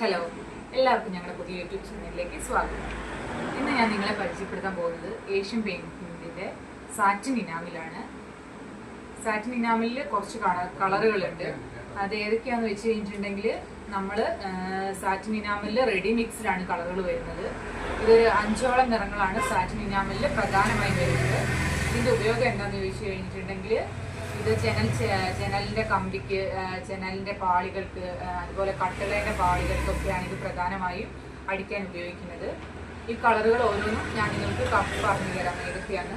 Hello എല്ലാവർക്കും ഞങ്ങളുടെ പുതിയ യൂട്യൂബ് ചാനലിലേക്ക് സ്വാഗതം. ഇന്ന് ഞാൻ നിങ്ങളെ പരിചയപ്പെടുത്താൻ പോകുന്നത് ഏഷ്യൻ പെയിന്റിന്റെ സാറ്റിൻ ഇനാമിലാണ്. സാറ്റിൻ ഇനാമിലിൽ കുറച്ച് കളറുകളുണ്ട്. അത് ഏതൊക്കെയാണെന്ന് വെച്ച് കഴിഞ്ഞിട്ടുണ്ടെങ്കിൽ നമ്മൾ സാറ്റിൻ ഇനാമിലിൽ റെഡി മിക്സിലാണ് കളറുകൾ വരുന്നത്. ഇതൊരു അഞ്ചോളം നിറങ്ങളാണ് സാറ്റിൻ ഇനാമിലിൽ പ്രധാനമായും വരുന്നത്. ഇതിന്റെ ഉപയോഗം എന്താണെന്ന് ചോദിച്ചു കഴിഞ്ഞിട്ടുണ്ടെങ്കിൽ ഇത് ജനൽ ജനലിന്റെ കമ്പിക്ക് ജനലിന്റെ പാളികൾക്ക് അതുപോലെ കട്ടളേന്റെ പാളികൾക്കൊക്കെയാണ് ഇത് പ്രധാനമായും അടിക്കാൻ ഉപയോഗിക്കുന്നത്. ഈ കളറുകൾ ഓരോന്നും ഞാൻ നിങ്ങൾക്ക് പറഞ്ഞു തരാം ഏതൊക്കെയാണ്.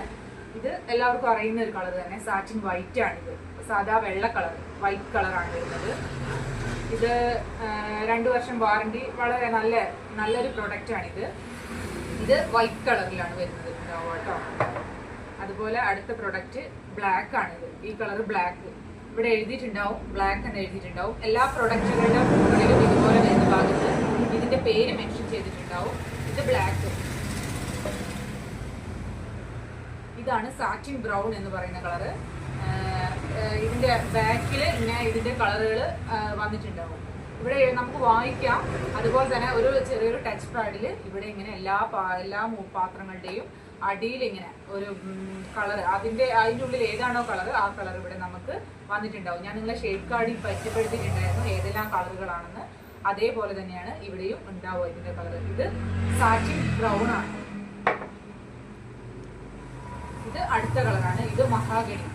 ഇത് എല്ലാവർക്കും അറിയുന്ന ഒരു കളർ തന്നെ സാറ്റിൻ വൈറ്റ് ആണിത് സാധാ വെള്ള കളർ വൈറ്റ് കളറാണ് വരുന്നത്. ഇത് രണ്ട് വർഷം വാറണ്ടി വളരെ നല്ല നല്ലൊരു പ്രൊഡക്റ്റാണിത്. ഇത് വൈറ്റ് കളറിലാണ് വരുന്നത് കേട്ടോ അതുപോലെ അടുത്ത പ്രൊഡക്റ്റ് ബ്ലാക്ക് ആണിത്. ഈ കളർ ബ്ലാക്ക് ഇവിടെ എഴുതിയിട്ടുണ്ടാവും. ബ്ലാക്ക് എന്ന് എഴുതിയിട്ടുണ്ടാവും. എല്ലാ പ്രൊഡക്റ്റുകളുടെ മുകളിലും ഇതുപോലെ വരുന്ന ഭാഗത്ത് ഇതിന്റെ പേര് മെൻഷൻ ചെയ്തിട്ടുണ്ടാവും. ഇത് ബ്ലാക്ക് ഇതാണ് സാറ്റിൻ ബ്രൗൺ എന്ന് പറയുന്ന കളറ് ഇതിന്റെ ബാക്കിൽ ഇങ്ങനെ ഇതിന്റെ കളറുകൾ വന്നിട്ടുണ്ടാവും. ഇവിടെ നമുക്ക് വാങ്ങിക്കാം അതുപോലെ തന്നെ ഒരു ചെറിയൊരു ടച്ച് പാഡിൽ ഇവിടെ ഇങ്ങനെ എല്ലാ എല്ലാ പാത്രങ്ങളുടെയും അടിയിൽ ഇങ്ങനെ ഒരു കളർ അതിന്റെ അതിന്റെ ഉള്ളിൽ ഏതാണോ കളർ ആ കളർ ഇവിടെ നമുക്ക് വന്നിട്ടുണ്ടാവും. ഞാൻ നിങ്ങളെ ഷേപ്പ് കാർഡിൽ പരിചയപ്പെടുത്തിയിട്ടുണ്ടായിരുന്നു ഏതെല്ലാം കളറുകളാണെന്ന്. അതേപോലെ തന്നെയാണ് ഇവിടെയും ഉണ്ടാവുക ഇതിന്റെ കളർ ഇത് സാറ്റിൻ ബ്രൗൺ ആണ്. ഇത് അടുത്ത കളറാണ്. ഇത് മഹാഗണി.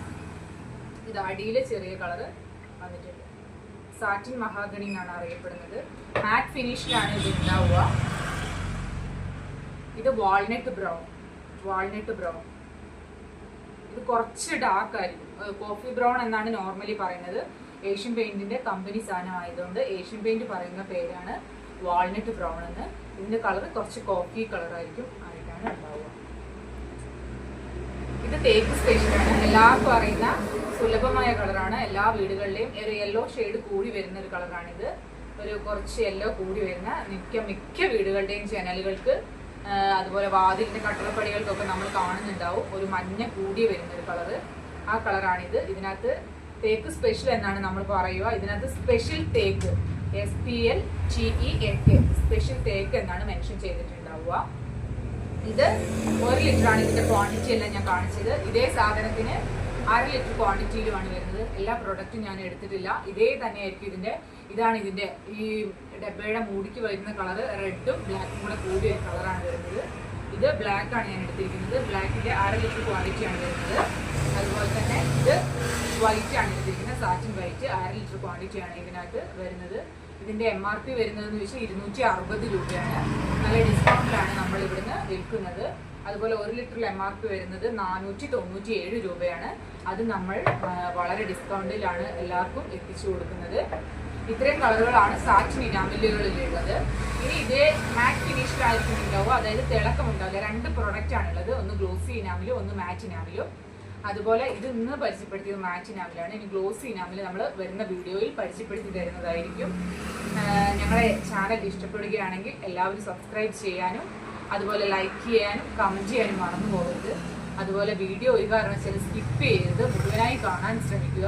ഇത് അടിയിലെ ചെറിയ കളർ വന്നിട്ടുണ്ട്. സാറ്റിൻ മഹാഗണി എന്നാണ് അറിയപ്പെടുന്നത്. മാറ്റ് ഫിനിഷിലാണ് ഇത് ഉണ്ടാവുക. ഇത് വാൾനട്ട് ബ്രൗൺ. Walnut brown. ഇത് കുറച്ച് ഡാർക്ക് ആയിരിക്കും. കോഫി ബ്രൗൺ എന്നാണ് നോർമലി പറയുന്നത്. ഏഷ്യൻ പെയിന്റിന്റെ കമ്പനി സാധനം ആയതുകൊണ്ട് ഏഷ്യൻ പെയിന്റ് പറയുന്ന പേരാണ് വാൾനട്ട് ബ്രൗൺ എന്ന്. ഇതിന്റെ കളർ കുറച്ച് കോഫി കളറായിരിക്കും ആയിട്ടാണ് ഉണ്ടാവുക. ഇത് തേക്ക് സ്പെഷ്യലാണ് എല്ലാവർക്കും അറിയുന്ന സുലഭമായ കളറാണ് എല്ലാ വീടുകളിലെയും ഒരു യെല്ലോ ഷെയ്ഡ് കൂടി വരുന്ന ഒരു കളറാണിത് ഒരു കുറച്ച് യെല്ലോ കൂടി വരുന്ന മിക്ക മിക്ക വീടുകളുടെയും ജനലുകൾക്ക് അതുപോലെ വാതിലിന്റെ കട്ടളപ്പടികൾക്കൊക്കെ നമ്മൾ കാണുന്നുണ്ടാവും. ഒരു മഞ്ഞ കൂടി വരുന്ന ഒരു കളറ്. ആ കളറാണിത്. ഇതിനകത്ത് തേക്ക് സ്പെഷ്യൽ എന്നാണ് നമ്മൾ പറയുക. ഇതിനകത്ത് special teak. S P L T E A K special teak എന്നാണ് മെൻഷൻ ചെയ്തിട്ടുണ്ടാവുക. ഇത് ഒരു ലിറ്ററാണ് ഇതിന്റെ ക്വാണ്ടിറ്റി എല്ലാം ഞാൻ കാണിച്ചത്. ഇതേ സാധനത്തിന് അര ലിറ്റർ ക്വാണ്ടിറ്റിയിലുമാണ് വരുന്നത്. എല്ലാ പ്രോഡക്റ്റും ഞാൻ എടുത്തിട്ടില്ല. ഇതേ തന്നെയായിരിക്കും ഇതിന്റെ ഇതാണ് ഇതിന്റെ ഈ ഡബ്ബയുടെ മൂടിക്ക് വരുന്ന കളർ റെഡും ബ്ലാക്കും കൂടെ കൂടിയ കളറാണ് വരുന്നത്. ഇത് ബ്ലാക്കാണ് ഞാൻ എടുത്തിരിക്കുന്നത്. ബ്ലാക്കിന്റെ അര ലിറ്റർ ക്വാണ്ടിറ്റിയാണ് വരുന്നത്. അതുപോലെ തന്നെ ഇത് വൈറ്റ് ആണ് എടുത്തിരിക്കുന്നത്. സാറ്റിൻ വൈറ്റ് അര ലിറ്റർ ക്വാണ്ടിറ്റിയാണ് ഇതിനകത്ത് വരുന്നത്. ഇതിന്റെ എം ആർ പി വരുന്നതെന്ന് വെച്ചാൽ ഇരുന്നൂറ്റി അറുപത് രൂപയാണ്. നല്ല ഡിസ്കൗണ്ടിലാണ് നമ്മൾ ഇവിടുന്ന് വിൽക്കുന്നത്. അതുപോലെ ഒരു ലിറ്ററിൽ എം ആർ പി വരുന്നത് നാനൂറ്റി തൊണ്ണൂറ്റി ഏഴ് രൂപയാണ്. അത് നമ്മൾ വളരെ ഡിസ്കൗണ്ടിലാണ് എല്ലാവർക്കും എത്തിച്ചു കൊടുക്കുന്നത്. ഇത്രയും കളറുകളാണ് സാറ്റിൻ ഇനാമിലുകളിലുള്ളത് ഇനി ഇതേ മാറ്റ് ഫിനിഷിലായിരിക്കും ഉണ്ടാവുക. അതായത് തിളക്കം ഉണ്ടാവില്ല. രണ്ട് പ്രൊഡക്റ്റ് ആണുള്ളത്. ഒന്ന് ഗ്ലോസി ഇനാമിലും ഒന്ന് മാറ്റ് ഇനാമിലും അതുപോലെ ഇത് ഇന്ന് പരിചയപ്പെടുത്തിയത് മാറ്റ് ഇനാമിലാണ് ഇനി ഗ്ലോസി ഇനാമിൽ നമ്മൾ വരുന്ന വീഡിയോയിൽ പരിചയപ്പെടുത്തി തരുന്നതായിരിക്കും. ഞങ്ങളെ ചാനൽ ഇഷ്ടപ്പെടുകയാണെങ്കിൽ എല്ലാവരും സബ്സ്ക്രൈബ് ചെയ്യാനും അതുപോലെ ലൈക്ക് ചെയ്യാനും കമന്റ് ചെയ്യാനും മറന്നു പോകരുത്. അതുപോലെ വീഡിയോ ഒരു കാരണവശാലും സ്കിപ്പ് ചെയ്ത് മുഴുവനായി കാണാൻ ശ്രമിക്കുക.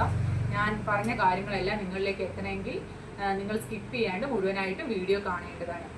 ഞാൻ പറഞ്ഞ കാര്യങ്ങളെല്ലാം നിങ്ങളിലേക്ക് എത്തണമെങ്കിൽ നിങ്ങൾ സ്കിപ്പ് ചെയ്യാണ്ട് മുഴുവനായിട്ടും വീഡിയോ കാണേണ്ടതാണ്.